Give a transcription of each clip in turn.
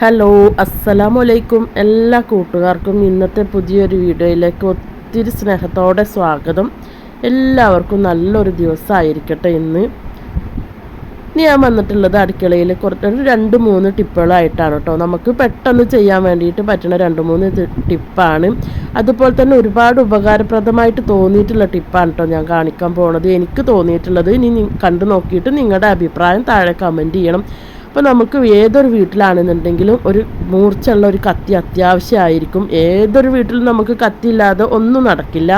Hello അസ്സലാമു അലൈക്കും എല്ലാ കൂട്ടുകാർക്കും ഇന്നത്തെ പുതിയൊരു വീഡിയോയിലേക്ക് ഒത്തിരി സ്നേഹത്തോടെ സ്വാഗതം. എല്ലാവർക്കും നല്ലൊരു ദിവസമായിരിക്കട്ടെ ഇന്ന്. ഇനി ഞാൻ വന്നിട്ടുള്ളത് അടുക്കളയിൽ കുറച്ച് രണ്ട് മൂന്ന് ടിപ്പുകളായിട്ടാണ് കേട്ടോ. നമുക്ക് പെട്ടെന്ന് ചെയ്യാൻ വേണ്ടിയിട്ട് പറ്റുന്ന രണ്ട് മൂന്ന് ടിപ്പാണ്. അതുപോലെ തന്നെ ഒരുപാട് ഉപകാരപ്രദമായിട്ട് തോന്നിയിട്ടുള്ള ടിപ്പാണ് കേട്ടോ ഞാൻ കാണിക്കാൻ പോണത്. എനിക്ക് തോന്നിയിട്ടുള്ളത് ഇനി കണ്ടു നോക്കിയിട്ട് നിങ്ങളുടെ അഭിപ്രായം താഴെ കമന്റ് ചെയ്യണം. അപ്പോൾ നമുക്ക് ഏതൊരു വീട്ടിലാണെന്നുണ്ടെങ്കിലും ഒരു മൂർച്ചയുള്ള ഒരു കത്തി അത്യാവശ്യമായിരിക്കും. ഏതൊരു വീട്ടിലും നമുക്ക് കത്തിയില്ലാതെ ഒന്നും നടക്കില്ല.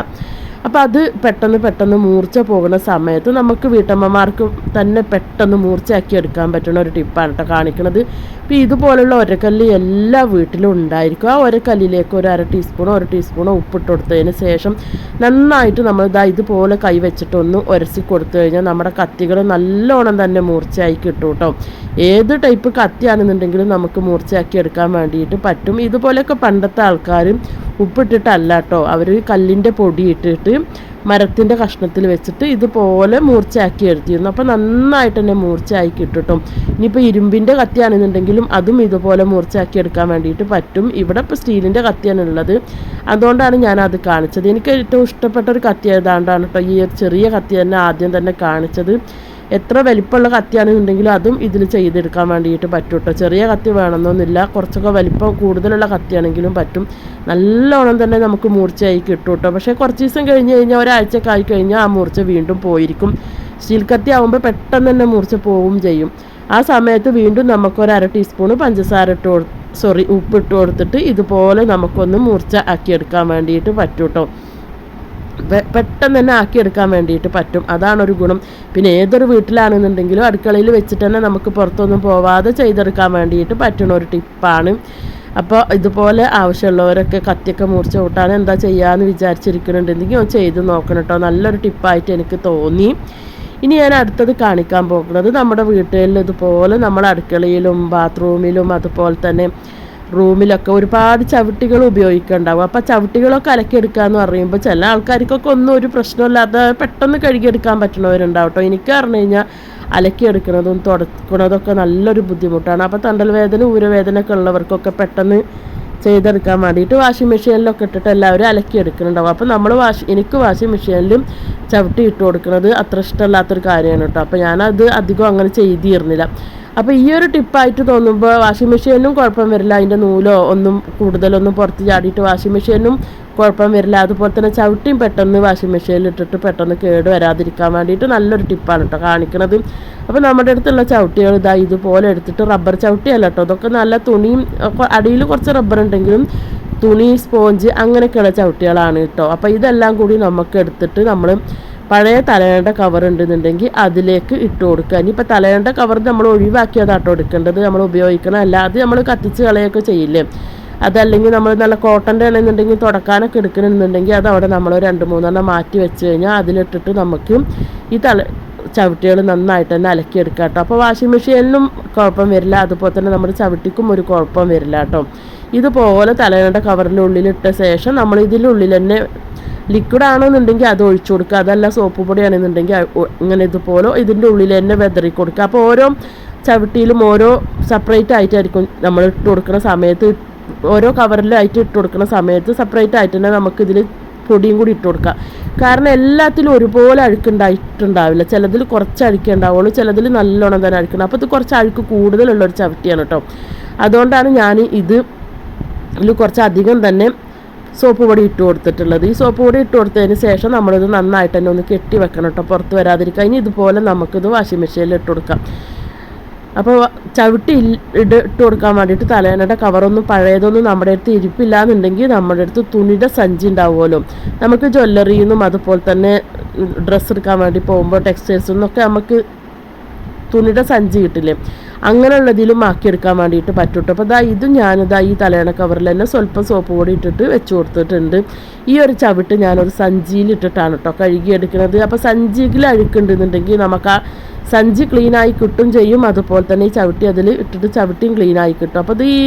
അപ്പോൾ അത് പെട്ടെന്ന് പെട്ടെന്ന് മൂർച്ച പോകുന്ന സമയത്ത് നമുക്ക് വീട്ടമ്മമാർക്ക് തന്നെ പെട്ടെന്ന് മൂർച്ചയാക്കി എടുക്കാൻ പറ്റുന്ന ഒരു ടിപ്പാണ് കേട്ടോ കാണിക്കുന്നത് അപ്പോൾ ഇതുപോലുള്ള ഒരക്കല്ല് എല്ലാ വീട്ടിലും ഉണ്ടായിരിക്കും. ആ ഒരക്കല്ലിലേക്ക് ഒരു അര ടീസ്പൂണോ ഒരു ടീസ്പൂണോ ഉപ്പിട്ട് കൊടുത്തതിന് ശേഷം നന്നായിട്ട് നമ്മൾ ഇതാ ഇതുപോലെ കൈ വെച്ചിട്ടൊന്ന് ഉരസി കൊടുത്തു കഴിഞ്ഞാൽ നമ്മുടെ കത്തികൾ നല്ലോണം തന്നെ മൂർച്ചയായി കിട്ടും കേട്ടോ ഏത് ടൈപ്പ് കത്തിയാണെന്നുണ്ടെങ്കിലും നമുക്ക് മൂർച്ചയാക്കി എടുക്കാൻ വേണ്ടിയിട്ട് പറ്റും. ഇതുപോലെയൊക്കെ പണ്ടത്തെ ആൾക്കാർ ഉപ്പിട്ടിട്ടല്ല കേട്ടോ അവർ കല്ലിന്റെ പൊടി ഇട്ടിട്ട് മരത്തിന്റെ കഷ്ണത്തിൽ വെച്ചിട്ട് ഇതുപോലെ മൂർച്ചയാക്കി എടുത്തിരുന്നു അപ്പോൾ നന്നായിട്ട് തന്നെ മൂർച്ചയായി കിട്ടും കേട്ടോ ഇനിയിപ്പോൾ ഇരുമ്പിന്റെ കത്തിയാണെന്നുണ്ടെങ്കിലും അതും ഇതുപോലെ മൂർച്ചയാക്കി എടുക്കാൻ വേണ്ടിയിട്ട് പറ്റും. ഇവിടെ ഇപ്പോൾ സ്റ്റീലിന്റെ കത്തിയാണ് ഉള്ളത്. അതുകൊണ്ടാണ് ഞാൻ അത് കാണിച്ചത്. എനിക്ക് ഏറ്റവും ഇഷ്ടപ്പെട്ട ഒരു കത്തി ഏതാണ്ടാണ് കേട്ടോ ഈ ചെറിയ കത്തി തന്നെ ആദ്യം തന്നെ കാണിച്ചത്. എത്ര വലിപ്പമുള്ള കത്തിയാണെന്നുണ്ടെങ്കിലും അതും ഇതിൽ ചെയ്തെടുക്കാൻ വേണ്ടിയിട്ട് പറ്റും കേട്ടോ ചെറിയ കത്തി വേണമെന്നൊന്നുമില്ല. കുറച്ചൊക്കെ വലിപ്പം കൂടുതലുള്ള കത്തിയാണെങ്കിലും പറ്റും. നല്ലോണം തന്നെ നമുക്ക് മൂർച്ചയായി കിട്ടും കേട്ടോ പക്ഷേ കുറച്ച് ദിവസം കഴിഞ്ഞ് കഴിഞ്ഞാൽ ഒരാഴ്ചയൊക്കെ ആയി കഴിഞ്ഞാൽ ആ മൂർച്ച വീണ്ടും പോയിരിക്കും. സ്റ്റീൽ കത്തി ആകുമ്പോൾ പെട്ടെന്ന് തന്നെ മൂർച്ച പോവും ചെയ്യും. ആ സമയത്ത് വീണ്ടും നമുക്കൊരു അര ടീസ്പൂൺ പഞ്ചസാര ഇട്ട് സോറി ഉപ്പ് ഇട്ട് കൊടുത്തിട്ട് ഇതുപോലെ നമുക്കൊന്ന് മൂർച്ച ആക്കിയെടുക്കാൻ വേണ്ടിയിട്ട് പറ്റും കേട്ടോ പെ- പെട്ടെന്ന് തന്നെ ആക്കിയെടുക്കാൻ വേണ്ടിയിട്ട് പറ്റും. അതാണ് ഒരു ഗുണം. പിന്നെ ഏതൊരു വീട്ടിലാണെന്നുണ്ടെങ്കിലും അടുക്കളയിൽ വെച്ചിട്ട് തന്നെ നമുക്ക് പുറത്തൊന്നും പോവാതെ ചെയ്തെടുക്കാൻ വേണ്ടിയിട്ട് പറ്റുന്ന ഒരു ടിപ്പാണ്. അപ്പോൾ ഇതുപോലെ ആവശ്യമുള്ളവരൊക്കെ കത്തിയൊക്കെ മുറിച്ച് കൂട്ടാൻ എന്താ ചെയ്യാമെന്ന് വിചാരിച്ചിരിക്കുന്നുണ്ടെങ്കിൽ ചെയ്ത് നോക്കണം കേട്ടോ നല്ലൊരു ടിപ്പായിട്ട് എനിക്ക് തോന്നി. ഇനി ഞാൻ അടുത്തത് കാണിക്കാൻ പോകുന്നത് നമ്മുടെ വീട്ടിൽ ഇതുപോലെ നമ്മുടെ അടുക്കളയിലും ബാത്റൂമിലും അതുപോലെ തന്നെ റൂമിലൊക്കെ ഒരുപാട് ചവിട്ടികൾ ഉപയോഗിക്കുന്നുണ്ടാവും അപ്പോൾ ചവിട്ടികളൊക്കെ അലക്കിയെടുക്കുക എന്ന് പറയുമ്പോൾ ചില ആൾക്കാർക്കൊക്കെ ഒന്നും ഒരു പ്രശ്നമില്ലാതെ പെട്ടെന്ന് കഴുകിയെടുക്കാൻ പറ്റുന്നവരുണ്ടാവും എനിക്ക് പറഞ്ഞു കഴിഞ്ഞാൽ അലക്കിയെടുക്കുന്നതും തുടക്കുന്നതൊക്കെ നല്ലൊരു ബുദ്ധിമുട്ടാണ്. അപ്പോൾ തണ്ടൽ വേദന ഊരവേദന ഒക്കെ ഉള്ളവർക്കൊക്കെ പെട്ടെന്ന് ചെയ്തെടുക്കാൻ വേണ്ടിയിട്ട് വാഷിംഗ് മെഷീനിലൊക്കെ ഇട്ടിട്ട് എല്ലാവരും അലക്കിയെടുക്കുന്നുണ്ടാവും. അപ്പോൾ നമ്മൾ വാഷ് എനിക്ക് വാഷിംഗ് മെഷീനിലും ചവിട്ടി ഇട്ട് കൊടുക്കുന്നത് അത്ര ഇഷ്ടമല്ലാത്തൊരു കാര്യമാണ് കേട്ടോ. അപ്പോൾ ഞാനത് അധികം അങ്ങനെ ചെയ്തിരുന്നില്ല. അപ്പോൾ ഈ ഒരു ടിപ്പായിട്ട് തോന്നുമ്പോൾ വാഷിംഗ് മെഷീനും കുഴപ്പം വരില്ല. അതിന്റെ നൂലോ ഒന്നും കൂടുതലൊന്നും പുറത്ത് ചാടിയിട്ട് വാഷിംഗ് മെഷീനും കുഴപ്പം വരില്ല. അതുപോലെ തന്നെ ചവിട്ടിയും പെട്ടെന്ന് വാഷിംഗ് മെഷീനിൽ ഇട്ടിട്ട് പെട്ടെന്ന് കേട് വരാതിരിക്കാൻ വേണ്ടിയിട്ട് നല്ലൊരു ടിപ്പാണ് കേട്ടോ കാണിക്കണത്. അപ്പോൾ നമ്മുടെ അടുത്തുള്ള ചവിട്ടികൾ ഇതാ ഇതുപോലെ എടുത്തിട്ട് റബ്ബർ ചവിട്ടിയല്ല കേട്ടോ ഇതൊക്കെ നല്ല തുണിയും അടിയിൽ കുറച്ച് റബ്ബർ ഉണ്ടെങ്കിലും തുണി സ്പോഞ്ച് അങ്ങനെയൊക്കെയുള്ള ചവിട്ടികളാണ് കേട്ടോ അപ്പോൾ ഇതെല്ലാം കൂടി നമുക്ക് എടുത്തിട്ട് നമ്മൾ പഴയ തലേണ്ട കവർ ഉണ്ടെന്നുണ്ടെങ്കിൽ അതിലേക്ക് ഇട്ട് കൊടുക്കുക. ഇനിയിപ്പോൾ തലേണ്ട കവർ നമ്മൾ ഒഴിവാക്കിയതാട്ടോ എടുക്കേണ്ടത്. നമ്മൾ ഉപയോഗിക്കണം. അല്ലാതെ നമ്മൾ കത്തിച്ച് കളയൊക്കെ ചെയ്യില്ലേ? അതല്ലെങ്കിൽ നമ്മൾ നല്ല കോട്ടന്റെ ആണെന്നുണ്ടെങ്കിൽ തുടക്കാനൊക്കെ എടുക്കണമെന്നുണ്ടെങ്കിൽ അത് അവിടെ നമ്മൾ രണ്ട് മൂന്നെണ്ണം മാറ്റി വെച്ച് കഴിഞ്ഞാൽ അതിലിട്ടിട്ട് നമുക്ക് ഈ തല ചവിട്ടികൾ നന്നായിട്ട് തന്നെ അലക്കിയെടുക്കാം കേട്ടോ. അപ്പോൾ വാഷിംഗ് മെഷീനിലും കുഴപ്പം വരില്ല. അതുപോലെ തന്നെ നമ്മുടെ ചവിട്ടിക്കും ഒരു കുഴപ്പം വരില്ല കേട്ടോ. ഇതുപോലെ തലയുടെ കവറിന്റെ ഉള്ളിലിട്ട ശേഷം നമ്മൾ ഇതിന്റെ ഉള്ളിൽ തന്നെ ലിക്വിഡ് ആണെന്നുണ്ടെങ്കിൽ അത് ഒഴിച്ചു കൊടുക്കുക. അതല്ല സോപ്പ് പൊടിയാണെന്നുണ്ടെങ്കിൽ ഇങ്ങനെ ഇതുപോലെ ഇതിന്റെ ഉള്ളിൽ തന്നെ വെതറി കൊടുക്കുക. അപ്പോൾ ഓരോ ചവിട്ടിയിലും ഓരോ സെപ്പറേറ്റ് ആയിട്ടായിരിക്കും നമ്മൾ ഇട്ട് കൊടുക്കുന്ന സമയത്ത്. ഓരോ കവറിലായിട്ട് ഇട്ട് കൊടുക്കുന്ന സമയത്ത് സെപ്പറേറ്റ് ആയിട്ട് തന്നെ നമുക്കിതിൽ പൊടിയും കൂടി ഇട്ട് കൊടുക്കുക. കാരണം എല്ലാത്തിലും ഒരുപോലെ അഴുക്കുണ്ടായിട്ടുണ്ടാവില്ല. ചിലതിൽ കുറച്ച് അഴുക്കേ ഉണ്ടാവുള്ളൂ ചിലതിൽ നല്ലോണം തന്നെ അഴുക്കണം അപ്പോൾ ഇത് കുറച്ച് അഴുക്ക് കൂടുതലുള്ള ഒരു ചവിട്ടിയാണ് കേട്ടോ. അതുകൊണ്ടാണ് ഞാൻ ഇത് ഇതിൽ കുറച്ച് അധികം തന്നെ സോപ്പ് പൊടി ഇട്ട് കൊടുത്തിട്ടുള്ളത്. ഈ സോപ്പ് പൊടി ഇട്ട് കൊടുത്തതിന് ശേഷം നമ്മളിത് നന്നായിട്ട് തന്നെ ഒന്ന് കെട്ടി വെക്കണം കേട്ടോ. പുറത്ത് വരാതിരിക്കാൻ. ഇനി ഇതുപോലെ നമുക്കിത് വാഷിംഗ് മെഷീനിൽ ഇട്ട് കൊടുക്കാം. അപ്പോൾ ചവിട്ടി ഇട്ട് കൊടുക്കാൻ വേണ്ടിയിട്ട് തലേനയുടെ കവറൊന്നും പഴയതൊന്നും നമ്മുടെ അടുത്ത് ഇരിപ്പില്ല എന്നുണ്ടെങ്കിൽ നമ്മുടെ അടുത്ത് തുണിയുടെ സഞ്ചി ഉണ്ടാവുമല്ലോ. നമുക്ക് ജ്വല്ലറിയിൽ നിന്നും അതുപോലെ തന്നെ ഡ്രസ്സ് എടുക്കാൻ വേണ്ടി പോകുമ്പോൾ ടെക്സ്റ്റൈൽസ് നിന്നൊക്കെ നമുക്ക് തുണിയുടെ സഞ്ചി കിട്ടില്ലേ. അങ്ങനെയുള്ളതിലും ആക്കിയെടുക്കാൻ വേണ്ടിയിട്ട് പറ്റും കേട്ടോ അപ്പോൾ ഇതാ ഇതും ഞാനിതാ ഈ തലയണ കവറിൽ തന്നെ സ്വല്പം സോപ്പ് കൂടി ഇട്ടിട്ട് വെച്ച് കൊടുത്തിട്ടുണ്ട്. ഈ ഒരു ചവിട്ട് ഞാനൊരു സഞ്ചിയിൽ ഇട്ടിട്ടാണ് കേട്ടോ കഴുകിയെടുക്കുന്നത് അപ്പോൾ സഞ്ചിയിൽ അഴുക്കുണ്ടെന്നുണ്ടെങ്കിൽ നമുക്ക് ആ സഞ്ചി ക്ലീനായി കിട്ടും ചെയ്യും. അതുപോലെ തന്നെ ഈ ചവിട്ടി അതിൽ ഇട്ടിട്ട് ചവിട്ടിയും ക്ലീനായി കിട്ടും. അപ്പോൾ ഇത് ഈ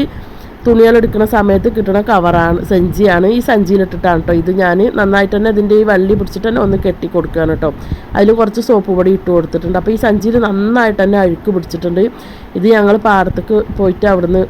തുണികൾ എടുക്കുന്ന സമയത്ത് കിട്ടുന്ന കവറാണ് സഞ്ചിയാണ്. ഈ സഞ്ചിയിലിട്ടിട്ടാണ് കേട്ടോ ഇത് ഞാൻ നന്നായിട്ട് തന്നെ ഇതിന്റെ ഈ വള്ളി പിടിച്ചിട്ട് തന്നെ ഒന്ന് കെട്ടി കൊടുക്കുകയാണ് കേട്ടോ അതിൽ കുറച്ച് സോപ്പ് പൊടി ഇട്ട് കൊടുത്തിട്ടുണ്ട്. അപ്പോൾ ഈ സഞ്ചിയിൽ നന്നായിട്ട് തന്നെ അഴുക്ക് പിടിച്ചിട്ടുണ്ട്. ഇത് ഞങ്ങൾ പാടത്തേക്ക് പോയിട്ട് അവിടുന്ന്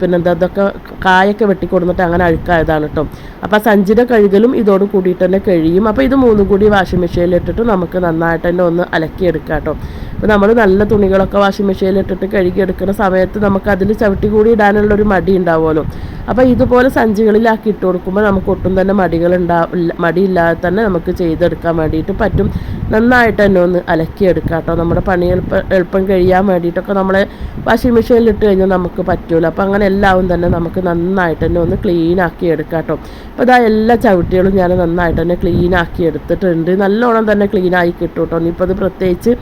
പിന്നെന്താ ഇതൊക്കെ കായൊക്കെ വെട്ടിക്കൊടുന്നിട്ട് അങ്ങനെ അഴുക്കായതാണ് കേട്ടോ അപ്പോൾ സഞ്ചിയുടെ കഴുകലും ഇതോട് കൂടിയിട്ട് തന്നെ കഴിയും. അപ്പോൾ ഇത് മൂന്നും കൂടി വാഷിംഗ് മെഷീനിൽ ഇട്ടിട്ട് നമുക്ക് നന്നായിട്ട് തന്നെ ഒന്ന് അലക്കിയെടുക്കാം കേട്ടോ അപ്പോൾ നമ്മൾ നല്ല തുണികളൊക്കെ വാഷിംഗ് മെഷീനിൽ ഇട്ടിട്ട് കഴുകിയെടുക്കുന്ന സമയത്ത് നമുക്ക് അതിൽ ചവിട്ടി കൂടി ഇടാനുള്ള ഒരു മടി ഉണ്ടാവുമല്ലോ. അപ്പോൾ ഇതുപോലെ സഞ്ചികളിലാക്കി ഇട്ട് കൊടുക്കുമ്പോൾ നമുക്ക് ഒട്ടും തന്നെ മടികൾ ഉണ്ടാ മടിയില്ലാതെ തന്നെ നമുക്ക് ചെയ്തെടുക്കാൻ വേണ്ടിയിട്ട് പറ്റും. നന്നായിട്ട് തന്നെ ഒന്ന് അലക്കിയെടുക്കാം കേട്ടോ നമ്മുടെ പണി എളുപ്പം എളുപ്പം കഴിയാൻ വേണ്ടിയിട്ടൊക്കെ നമ്മളെ വാഷിംഗ് മെഷീനിൽ ഇട്ട് കഴിഞ്ഞാൽ നമുക്ക് പറ്റുമല്ലോ അപ്പോൾ അങ്ങനെ എല്ലാവും തന്നെ നമുക്ക് നന്നായിട്ട് തന്നെ ഒന്ന് ക്ലീൻ ആക്കി എടുക്കാം കേട്ടോ അപ്പോൾ ഇതാ എല്ലാ ചവിട്ടികളും ഞാൻ നന്നായിട്ട് തന്നെ ക്ലീൻ ആക്കി എടുത്തിട്ടുണ്ട്. നല്ലോണം തന്നെ ക്ലീൻ ആയി കിട്ടും കേട്ടോ ഇനിയിപ്പോൾ അത് പ്രത്യേകിച്ച്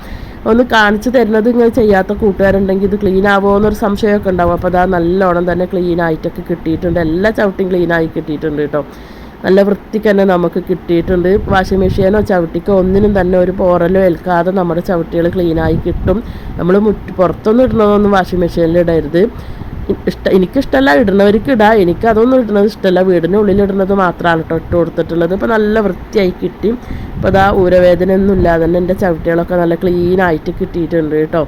ഒന്ന് കാണിച്ചു തരുന്നത് ഇങ്ങനെ ചെയ്യാത്ത കൂട്ടുകാരുണ്ടെങ്കിൽ ഇത് ക്ലീൻ ആവുമോ എന്നൊരു സംശയമൊക്കെ ഉണ്ടാവും. അപ്പോൾ അതാ നല്ലോണം തന്നെ ക്ലീൻ ആയിട്ടൊക്കെ കിട്ടിയിട്ടുണ്ട്. എല്ലാ ചവിട്ടിയും ക്ലീൻ ആയി കിട്ടിയിട്ടുണ്ട് കേട്ടോ നല്ല വൃത്തിക്ക് തന്നെ നമുക്ക് കിട്ടിയിട്ടുണ്ട്. വാഷിംഗ് മെഷീനോ ചവിട്ടിക്കോ ഒന്നിനും തന്നെ ഒരു പോറലോ ഏൽക്കാതെ നമ്മുടെ ചവിട്ടികൾ ക്ലീനായി കിട്ടും. നമ്മൾ മുറ്റ് പുറത്തൊന്നും ഇടുന്നതൊന്നും വാഷിംഗ് മെഷീനിൽ ഇടരുത്. ഇഷ്ട എനിക്കിഷ്ടമല്ല ഇടുന്നവർക്ക് ഇടാം. എനിക്ക് അതൊന്നും ഇടുന്നത് ഇഷ്ടമല്ല വീടിനുള്ളിൽ ഇടുന്നത് മാത്രമാണ് കേട്ടോ ഇട്ട് കൊടുത്തിട്ടുള്ളത്. ഇപ്പോൾ നല്ല വൃത്തിയായി കിട്ടി. ഇപ്പോൾ അതാ ഊരവേദന ഒന്നും ഇല്ലാതെ തന്നെ എന്റെ ചവിട്ടികളൊക്കെ നല്ല ക്ലീനായിട്ട് കിട്ടിയിട്ടുണ്ട് കേട്ടോ.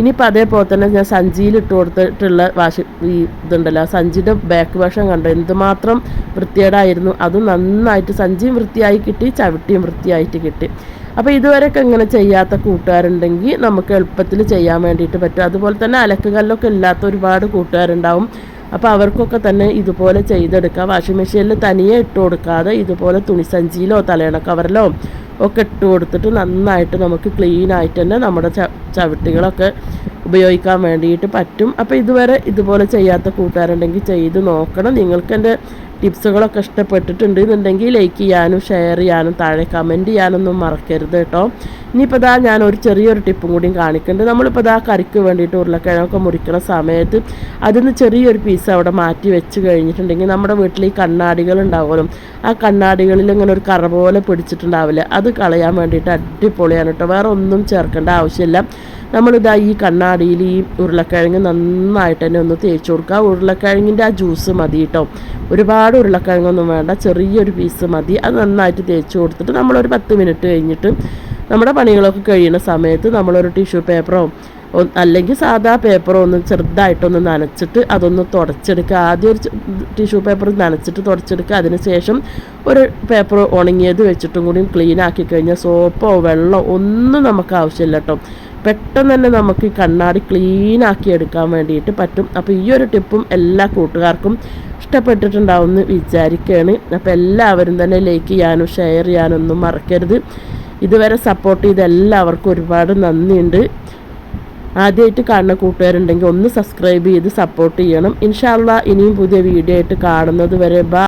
ഇനിയിപ്പോൾ അതേപോലെ തന്നെ ഞാൻ സഞ്ചിയിൽ ഇട്ട് കൊടുത്തിട്ടുള്ള വാഷി ഈ ഇതുണ്ടല്ലോ. സഞ്ചിയുടെ ബാക്ക് വശം കണ്ടോ? എന്തുമാത്രം വൃത്തികേടായിരുന്നു. അതും നന്നായിട്ട് സഞ്ചിയും വൃത്തിയായി കിട്ടി ചവിട്ടിയും വൃത്തിയായിട്ട് കിട്ടി. അപ്പോൾ ഇതുവരെയൊക്കെ ഇങ്ങനെ ചെയ്യാത്ത കൂട്ടുകാരുണ്ടെങ്കിൽ നമുക്ക് എളുപ്പത്തിൽ ചെയ്യാൻ വേണ്ടിയിട്ട് പറ്റും. അതുപോലെ തന്നെ അലക്കുകല്ലൊക്കെ ഇല്ലാത്ത ഒരുപാട് കൂട്ടുകാരുണ്ടാവും. അപ്പോൾ അവർക്കൊക്കെ തന്നെ ഇതുപോലെ ചെയ്തെടുക്കാം. വാഷിംഗ് മെഷീനിൽ തനിയെ ഇട്ട് കൊടുക്കാതെ ഇതുപോലെ തുണിസഞ്ചിയിലോ തലയണ കവറിലോ ഒക്കെ ഇട്ട് കൊടുത്തിട്ട് നന്നായിട്ട് നമുക്ക് ക്ലീൻ ആയിട്ട് തന്നെ നമ്മുടെ ചവിട്ടികളൊക്കെ ഉപയോഗിക്കാൻ വേണ്ടിയിട്ട് പറ്റും. അപ്പോൾ ഇതുവരെ ഇതുപോലെ ചെയ്യാത്ത കൂട്ടുകാരുണ്ടെങ്കിൽ ചെയ്ത് നോക്കണം. നിങ്ങൾക്ക് എന്റെ ടിപ്സുകളൊക്കെ ഇഷ്ടപ്പെട്ടിട്ടുണ്ട് എന്നുണ്ടെങ്കിൽ ലൈക്ക് ചെയ്യാനും ഷെയർ ചെയ്യാനും താഴെ കമന്റ് ചെയ്യാനൊന്നും മറക്കരുത് കേട്ടോ ഇനിയിപ്പോൾ ഇതാ ഞാൻ ഒരു ചെറിയൊരു ടിപ്പും കൂടിയും കാണിക്കുന്നുണ്ട് നമ്മളിപ്പോൾ ഇതാ കറിക്ക് വേണ്ടിയിട്ട് ഉരുളക്കിഴങ്ങൊക്കെ മുറിക്കുന്ന സമയത്ത് അതിൽ നിന്ന് ചെറിയൊരു പീസ് അവിടെ മാറ്റി വെച്ച് കഴിഞ്ഞിട്ടുണ്ടെങ്കിൽ നമ്മുടെ വീട്ടിൽ ഈ കണ്ണാടികൾ ഉണ്ടാവുമല്ലോ. ആ കണ്ണാടികളിൽ ഇങ്ങനെ ഒരു കറ പോലെ പിടിച്ചിട്ടുണ്ടാവില്ല. അത് കളയാൻ വേണ്ടിയിട്ട് അടിപൊളിയാണ് കേട്ടോ വേറെ ഒന്നും ചേർക്കേണ്ട ആവശ്യമില്ല. നമ്മളിതാ ഈ കണ്ണാടിയിൽ ഈ ഉരുളക്കിഴങ്ങ് നന്നായിട്ട് തന്നെ ഒന്ന് തേച്ച് കൊടുക്കുക. ഉരുളക്കിഴങ്ങിന്റെ ആ ജ്യൂസ് മതി കേട്ടോ. ഒരുപാട് ഉരുളക്കിഴങ്ങൊന്നും വേണ്ട. ചെറിയൊരു പീസ് മതി. അത് നന്നായിട്ട് തേച്ച് കൊടുത്തിട്ട് നമ്മളൊരു പത്ത് മിനിറ്റ് കഴിഞ്ഞിട്ട് നമ്മുടെ പണികളൊക്കെ കഴിയുന്ന സമയത്ത് നമ്മളൊരു ടിഷ്യൂ പേപ്പറോ അല്ലെങ്കിൽ സാധാ പേപ്പറോ ഒന്ന് ചെറുതായിട്ടൊന്ന് നനച്ചിട്ട് അതൊന്ന് തുടച്ചെടുക്കുക. ആദ്യം ഒരു ടിഷ്യൂ പേപ്പർ നനച്ചിട്ട് തുടച്ചെടുക്കുക. അതിനുശേഷം ഒരു പേപ്പർ ഉണങ്ങിയത് വെച്ചിട്ടും കൂടി ക്ലീൻ ആക്കി കഴിഞ്ഞാൽ സോപ്പോ വെള്ളമോ ഒന്നും നമുക്ക് ആവശ്യമില്ല കേട്ടോ. പെട്ടെന്ന് തന്നെ നമുക്ക് കണ്ണാടി ക്ലീൻ ആക്കി എടുക്കാൻ വേണ്ടിയിട്ട് പറ്റും. അപ്പോൾ ഈ ഒരു ടിപ്പും എല്ലാ കൂട്ടുകാർക്കും ഇഷ്ടപ്പെട്ടിട്ടുണ്ടാവും എന്ന് വിചാരിക്കുകയാണ് അപ്പോൾ എല്ലാവരും തന്നെ ലൈക്ക് ചെയ്യാനും ഷെയർ ചെയ്യാനും ഒന്നും മറക്കരുത്. ഇതുവരെ സപ്പോർട്ട് ചെയ്ത എല്ലാവർക്കും ഒരുപാട് നന്ദിയുണ്ട്. ആദ്യമായിട്ട് കാണുന്ന കൂട്ടുകാരുണ്ടെങ്കിൽ ഒന്ന് സബ്സ്ക്രൈബ് ചെയ്ത് സപ്പോർട്ട് ചെയ്യണം. ഇൻഷാല്ല ഇനിയും പുതിയ വീഡിയോ ആയിട്ട് കാണുന്നത് വരെ ബാ